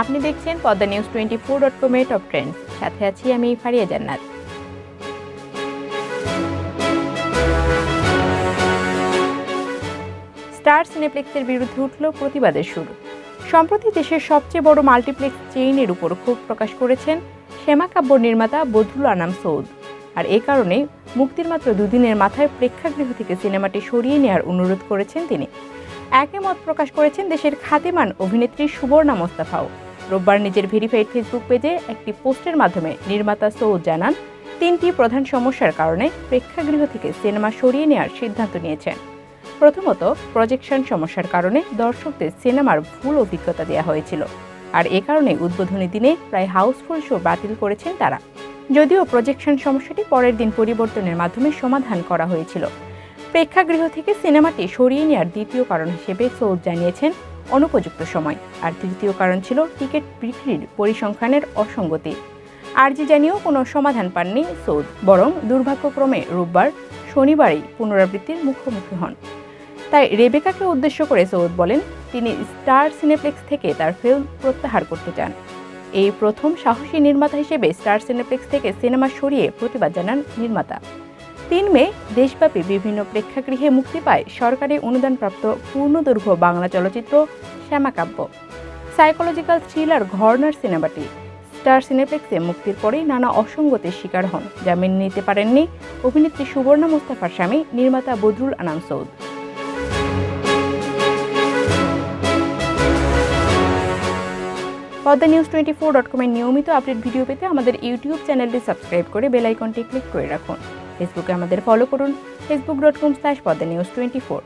আপনি দেখছেন Padma news twenty four dot কমের টপ ট্রেন্ডস সাথে আছি আমি ফারিয়া জান্নাত। স্টার সিনেপ্লেক্সের বিরুদ্ধে উঠল প্রতিবাদের সুর। সম্প্রতি দেশের সবচেয়ে বড় মাল্টিপ্লেক্স চেইনের উপর ক্ষোভ প্রকাশ করেছেন শ্যামাকাব্য নির্মাতা বদরুল আনাম সৌদ। আর এ কারণে মুক্তির মাত্র দুদিনের মাথায় প্রেক্ষাগৃহ থেকে সিনেমাটি সরিয়ে নেওয়ার অনুরোধ করেছেন তিনি। একই মত প্রকাশ করেছেন দেশের খ্যাতিমান অভিনেত্রী সুবর্ণা মোস্তাফাও। রোববার নিজের ভেরিফাইড ফেসবুক পেজে একটি পোস্টের মাধ্যমে নির্মাতা সৌদ জানান, তিনটি প্রধান সমস্যার কারণে প্রেক্ষাগৃহ থেকে সিনেমা সরিয়ে নেওয়ার সিদ্ধান্ত নিয়েছেন। প্রথমত প্রজেকশন সমস্যার কারণে দর্শকদের সিনেমার ভুল অভিজ্ঞতা দেওয়া হয়েছিল। আর এ কারণে উদ্বোধনী দিনে প্রায় হাউসফুল শো বাতিল করেছেন তারা। যদিও প্রজেকশন সমস্যাটি পরের দিন পরিবর্তনের মাধ্যমে সমাধান করা হয়েছিল। প্রেক্ষাগৃহ থেকে সিনেমাটি সরিয়ে নেওয়ার দ্বিতীয় কারণ হিসেবে সৌদ জানিয়েছেন অনুপযুক্ত সময়। আর তৃতীয় কারণ ছিল টিকিট বিক্রির পরিসংখ্যানের অসঙ্গতি। আরজি জানিয়েও কোনো সমাধান পাননি সৌদ, বরং দুর্ভাগ্যক্রমে রোববার শনিবারই পুনরাবৃত্তির মুখোমুখি হন। তাই রেবেকাকে উদ্দেশ্য করে সৌদ বলেন, তিনি স্টার সিনেপ্লেক্স থেকে তার ফিল্ম প্রত্যাহার করতে চান। এই প্রথম সাহসী নির্মাতা হিসেবে স্টার সিনেপ্লেক্স থেকে সিনেমা সরিয়ে প্রতিবাদ জানান নির্মাতা। তিন মে দেশব্যাপী বিভিন্ন প্রেক্ষাগৃহে মুক্তি পায় সরকারি অনুদানপ্রাপ্ত পূর্ণদৈর্ঘ্য বাংলা চলচ্চিত্র শ্যামাকাব্য। সাইকোলজিক্যাল থ্রিলার ঘর্নার সিনেমাটি। স্টার সিনেপ্লেক্সে মুক্তির পরেই নানা অসঙ্গতির শিকার হন, যা মেনে নিতে পারেননি অভিনেত্রী সুবর্ণা মোস্তাফার স্বামী নির্মাতা Badrul Anam Saud. Padma news twenty four dot কমের নিয়মিত আপডেট ভিডিও পেতে আমাদের ইউটিউব চ্যানেলটি সাবস্ক্রাইব করে বেল আইকনটি ক্লিক করে রাখুন। ফেসবুকে আমাদের ফলো করুন Facebook dot com slash Padma news twenty four